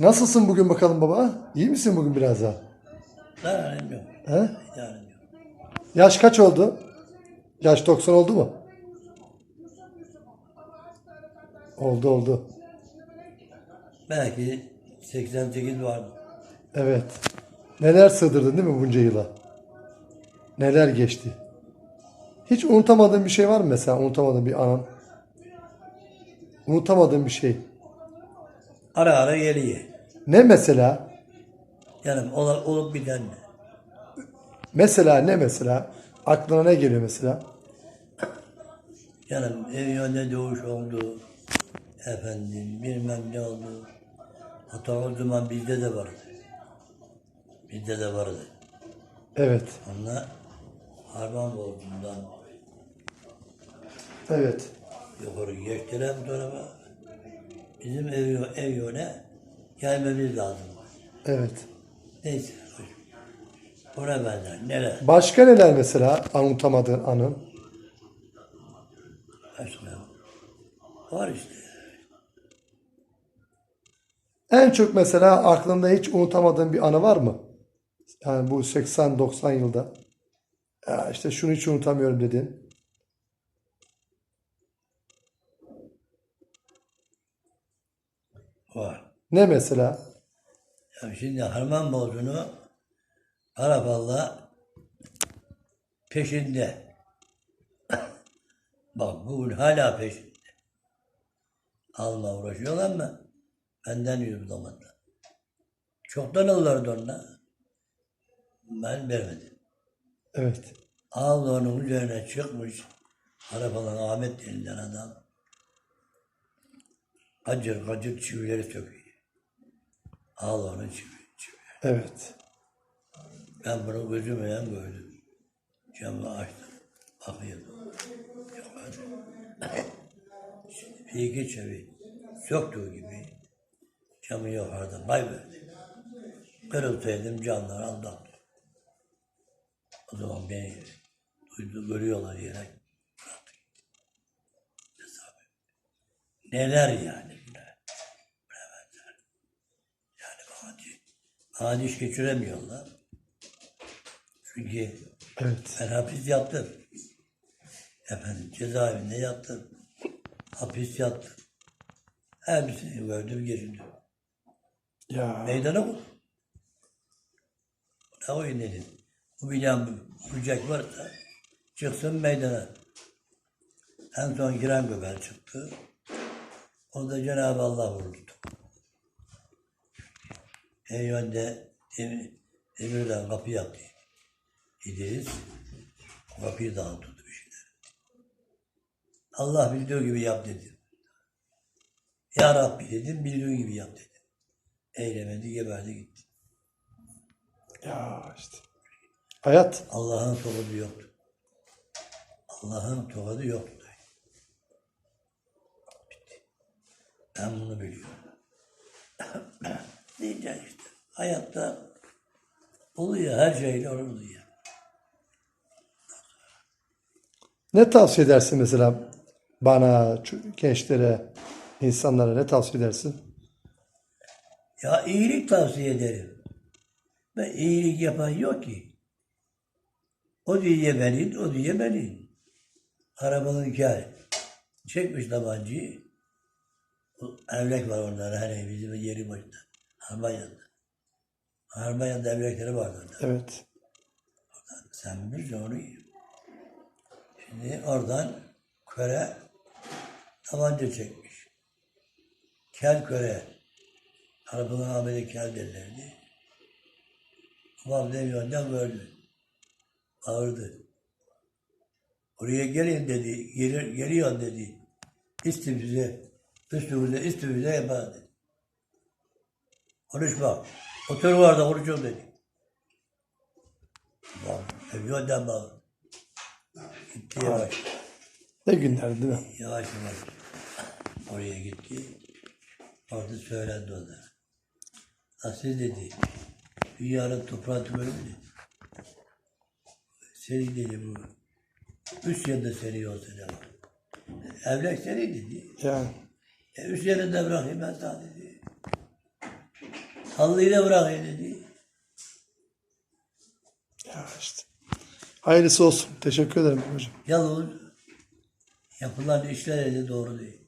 Nasılsın bugün bakalım baba? İyi misin bugün biraz daha? Zararım yok. He? Zararım yok. Yaş kaç oldu? Yaş 90 oldu mu? Oldu oldu. Belki 88 vardı. Evet. Neler sığdırdın değil mi bunca yıla? Neler geçti? Hiç unutamadığın bir şey var mı mesela? Unutamadığın bir anan? Unutamadığın bir şey. Ara ara geliyor. Ne mesela? Yani ol, olup biten? Mesela ne mesela? Aklına ne geliyor mesela? Yani ev önünde doğuş oldu. Efendim bilmem ne oldu. Hatta o zaman bizde de vardı. Bizde de vardı. Evet. Onlar harman borcundan Evet. yukarı geçtiler bu tarafa. Bizim ev, ev yöne gelmemiz lazım. Evet. Neyse. Ona benzer. Neler? Başka neler mesela unutamadığın anın? Başka. Var işte. En çok mesela aklında hiç unutamadığın bir anı var mı? Yani bu 80-90 yılda. Ya işte şunu hiç unutamıyorum dedin. Var. Ne mesela? Ya şimdi harman borcunu Arapalla peşinde. Bak bugün hala peşinde. Alma uğraşıyorlar ama benden yüz bulamadılar. Çoktan alırlardı onunla. Ben vermedim. Evet. Ağlı onun üzerine çıkmış. Arabalan Ahmet denilen adam. Acır acır çivileri söküyor. Ağlı onun çivi, çivi. Evet. Ben bunu gözümle gördüm. Camı açtım. Bakıyordum. Bir iki çevi söktüğü gibi camı yukarıda bay verdi. Kırılsaydım camlar aldattı. O zaman beni duydu, görüyorlar. Hesabı. Neler yani bunlar? Bilemezler. Yani bana, di- bana diş geçiremiyorlar. Çünkü Evet. ben hapis yattım. Efendim cezaevinde yattım. Hapis yattım. Hepsini gördüm geçirdim. Ya. Meydana koy. Ne oyun dedim. Bu bilen vuracak varsa çıksın meydana. En son giren göbel çıktı. O da Cenab-ı Allah vurdu. En yönde demir, demirden kapı yaptı. İdris kapıyı dağıtıyordu bir şeyler. Allah bildiği gibi yap dedi. Ya Rabbi dedim, bildiği gibi yap dedim. Eylemedi, geberdi gitti. Ya işte. Hayat. Allah'ın tokadı yoktu. Allah'ın tokadı yoktu. Bitti. Ben bunu biliyorum. Diyeceğim işte. Hayatta oluyor, her şeyle oluyor. Ne tavsiye edersin mesela bana, gençlere, insanlara ne tavsiye edersin? Ya iyilik tavsiye ederim. Ben iyilik yapan yok ki. O diye yemeliyim, o diye yemeliyim. Arabanın hikaye. Çekmiş tabancayı. Evlek var orada, hani bizim yeri başında. Almanya'da. Almanya'da evlekleri vardı orada. Evet. Sen bilirsin onu. Şimdi oradan köre tabanca çekmiş. Kel köre. Arabanın Ahmet'e kel derlerdi. Babam da yönden gördü. Bağırdı. Oraya gelin dedi. Gelir, geliyor dedi. İstimize, üstümüze, üstümüze yapar dedi. Konuşma. Otur var da konuşuyorum dedi. Bak, yönden bağırdı. Gitti yavaş. Ne günlerdi değil mi? Yavaş yavaş oraya gitti. Orada söylendi ona. Nasıl dedi? Dünyanın toprağı böyle mi? Seni dedi bu. Üç yılda seni olsa ne var? Evlek seni dedi. Yani. E, üç yerinde bırakayım ben sana dedi. Halıyı da bırakın dedi. Ya işte. Hayırlısı olsun. Teşekkür ederim hocam. Yalnız yapılan işler dedi doğru değil.